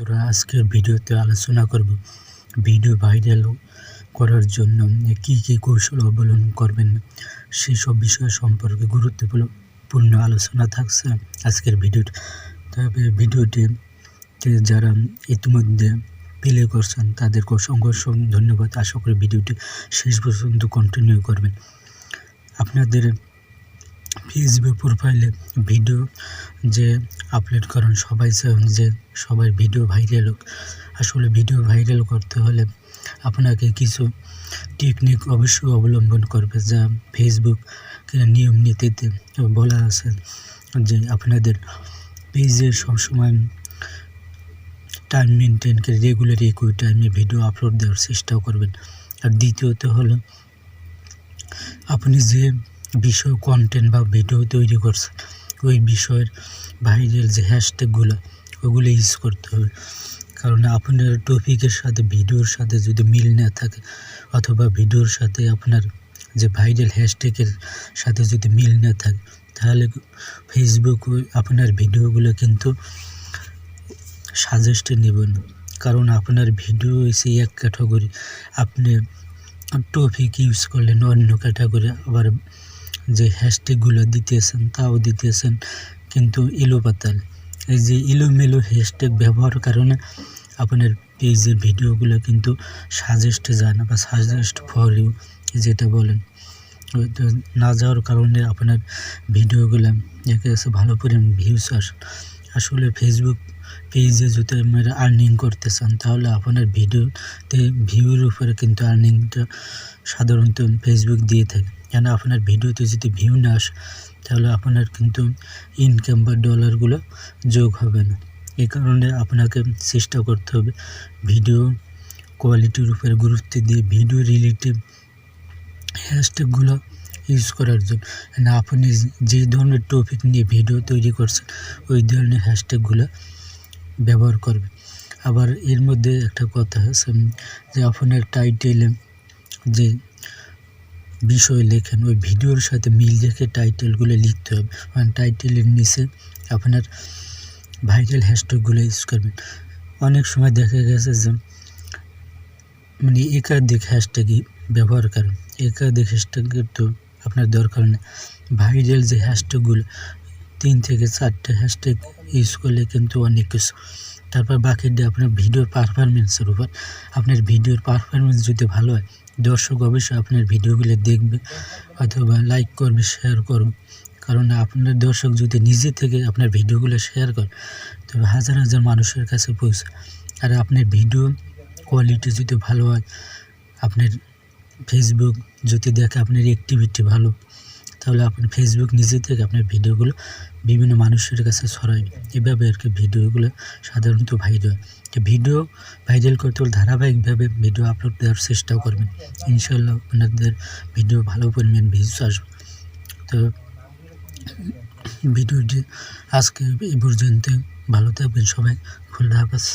তোরা আজকের ভিডিওতে আলোচনা করব ভিডিও ভাইরাল করার জন্য কি কি কৌশল অবলম্বন করবেন, সেসব বিষয় সম্পর্কে গুরুত্বপূর্ণ আলোচনা থাকছে আজকের ভিডিওটি তবে ভিডিওটি যারা ইতিমধ্যে প্লে করছেন, তাদেরকে অসংখ্য ধন্যবাদ। আশা করি ভিডিওটি শেষ পর্যন্ত কন্টিনিউ করবেন। আপনাদের ফেসবুক প্রোফাইলে ভিডিও যে আপলোড করেন সবাই যে সবার ভিডিও ভাইরাল হোক। আসলে ভিডিও ভাইরাল করতে হলে আপনাকে কিছু টেকনিক অবশ্যই অবলম্বন করবে, যা ফেসবুক নিয়ম নীতিতে বলা আছে যে আপনাদের পেজে সবসময় টাইম মেনটেন করে রেগুলার একই টাইমে ভিডিও আপলোড দেওয়ার চেষ্টা করবেন। আর দ্বিতীয়ত হলো, আপনি যে বিষয় কন্টেন্ট বা ভিডিও তৈরি করছেন ওই বিষয়ের ভাইরাল যে হ্যাশট্যাগুলো ওগুলো ইউজ করতে হবে। কারণ আপনার টপিকের সাথে ভিডিওর সাথে যদি মিল না থাকে, অথবা ভিডিওর সাথে আপনার যে ভাইরাল হ্যাশট্যাগের সাথে যদি মিল না থাকে, তাহলে ফেসবুক আপনার ভিডিওগুলো কিন্তু সাজেস্টে নেবেন কারণ আপনার ভিডিও সেই এক ক্যাটাগরি আপনি টপিক ইউজ করলেন অন্য ক্যাটাগরি আবার যে হ্যাশট্যাগুলো দিতেছেন, তাও দিতেছেন কিন্তু এলোপাতাল। এই যে এলোমেলো হ্যাশট্যাগ ব্যবহার কারণে আপনার পেজের ভিডিওগুলো কিন্তু সাজেস্টে যায় না বা সাজেস্ট ইউ যেটা বলেন। না যাওয়ার কারণে আপনার ভিডিওগুলো একে ভালো পরিমাণ ভিউস আসে। আসলে ফেসবুক পেজে যদি আপনারা আর্নিং করতে চান, তাহলে আপনার ভিডিওতে ভিউর উপরে কিন্তু আর্নিংটা সাধারণত ফেসবুক দিয়ে থাকে। কেন আপনার ভিডিওতে যদি ভিউ না আসে, তাহলে আপনার কিন্তু ইনকাম বা ডলারগুলো যোগ হবে না। এই কারণে আপনাকে চেষ্টা করতে হবে ভিডিও কোয়ালিটির উপরে গুরুত্ব দিয়ে ভিডিও রিলেটিভ হ্যাশট্যাগুলো ইউজ করার জন্য। না আপনি যে ধরনের টপিক নিয়ে ভিডিও তৈরি করছেন, ওই ধরনের হ্যাশট্যাগুলো ব্যবহার করবে আবার এর মধ্যে একটা কথা আছে যে, আপনার টাইটেলে যে বিষয় লেখেন, ওই ভিডিওর সাথে মিল রেখে টাইটেলগুলো লিখতে হবে। মানে টাইটেলের নিচে আপনার ভাইরাল হ্যাশট্যাগুলো ইউজ করবেন। অনেক সময় দেখা গেছে যে মানে একাধিক হ্যাশট্যাগই ব্যবহার করেন। একাধিক হ্যাশট্যাগের তো আপনার দরকার নেই। ভাইরাল যে হ্যাশট্যাগুলো তিন থেকে চারটে হ্যাশট্যাগ ইউজ করলে কিন্তু অনেক কিছু তারপর বাকিটা আপনার ভিডিওর পারফরমেন্সের উপর। আপনার ভিডিওর পারফরমেন্স যদি ভালো হয়, দর্শক অবশ্যই আপনার ভিডিওগুলো দেখবে, অথবা লাইক করবে শেয়ার করবে। কারণ আপনার দর্শক যদি নিজে থেকে আপনার ভিডিওগুলো শেয়ার করে তবে হাজার হাজার মানুষের কাছে পৌঁছে। আর আপনার ভিডিও কোয়ালিটি যদি ভালো হয়, আপনার ফেসবুক যদি দেখে আপনার অ্যাক্টিভিটি ভালো তাহলে আপনি ফেসবুক নিজে থেকে আপনার ভিডিওগুলো বিভিন্ন মানুষের কাছে ছড়ায় এভাবে আর কি ভিডিওগুলো সাধারণত ভাইরাল তো ভিডিও ভাইরাল করতে হলে ধারাবাহিকভাবে ভিডিও আপলোড দেওয়ার চেষ্টাও করবেন। ইনশাল্লাহ আপনাদের ভিডিও ভালো পরিমাণ ভিউজ আসবে। তো ভিডিওটি আজকে এই পর্যন্ত ভালো থাকবেন সবাই। খুলনা হাফেজ।